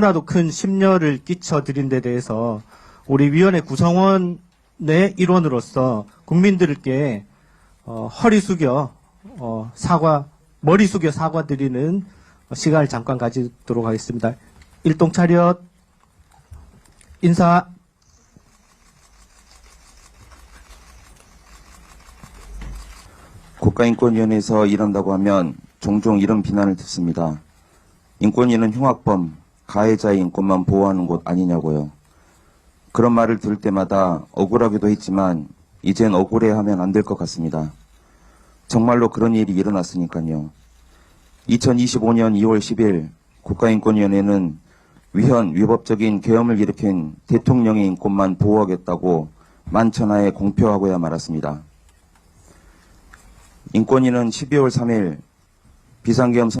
너무나도 큰 심려를 끼쳐드린 데 대해서 우리 위원회 구성원의 일원으로서 국민들께 어, 허리 숙여 어, 사과 머리 숙여 사과드리는 시간을 잠깐 가지도록 하겠습니다. 일동 차렷 인사 국가인권위원회에서 일한다고 하면 종종 이런 비난을 듣습니다. 인권위는 흉악범, 가해자의 인권만 보호하는 곳 아니냐고요. 그런 말을 들을 때마다 억울하기도 했지만 이젠 억울해하면 안 될 것 같습니다. 정말로 그런 일이 일어났으니까요. 2025년 2월 10일 국가인권위원회는 위헌 위법적인 계엄을 일으킨 대통령의 인권만 보호하겠다고 만천하에 공표하고야 말았습니다. 인권위는 12월 3일 비상계엄